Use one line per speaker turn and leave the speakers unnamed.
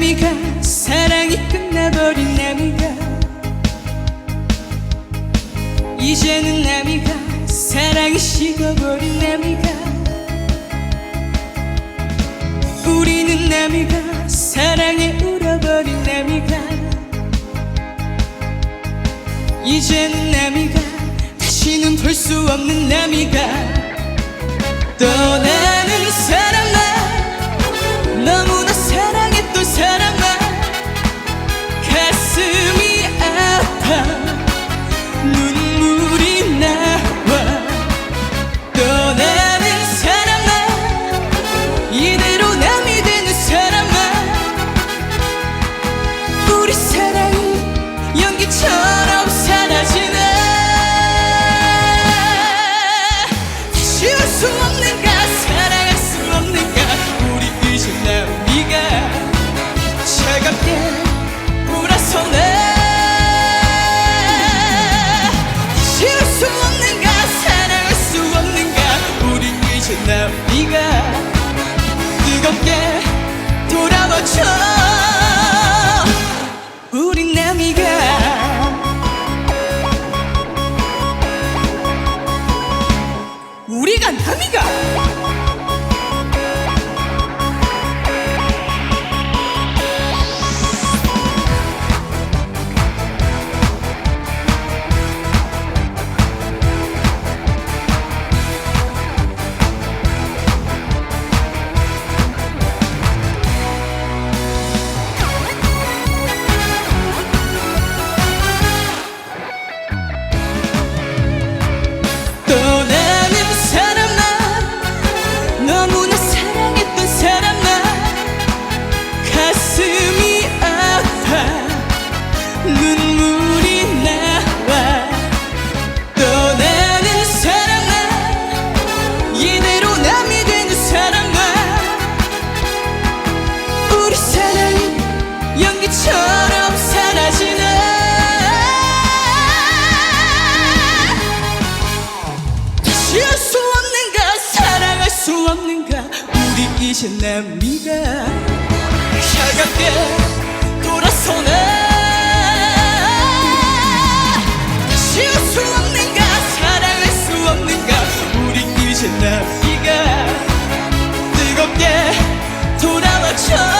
남이가 사랑이 끝나버린 남이가. 이제는 남이가 사랑이 식어버린 남이가. 우리는 남이가 사랑에 울어버린 남이가. 이제는 남이가 다시는 볼 수 없는 남이가. 떠나 돌아와줘 우리 남이가 우리가 남이가 없는가? 우리 이제 남미가 차갑게 돌아서네. 지울 수 없는가? 사랑할 수 없는가? 우리 이제 남미가 뜨겁게 돌아와줘.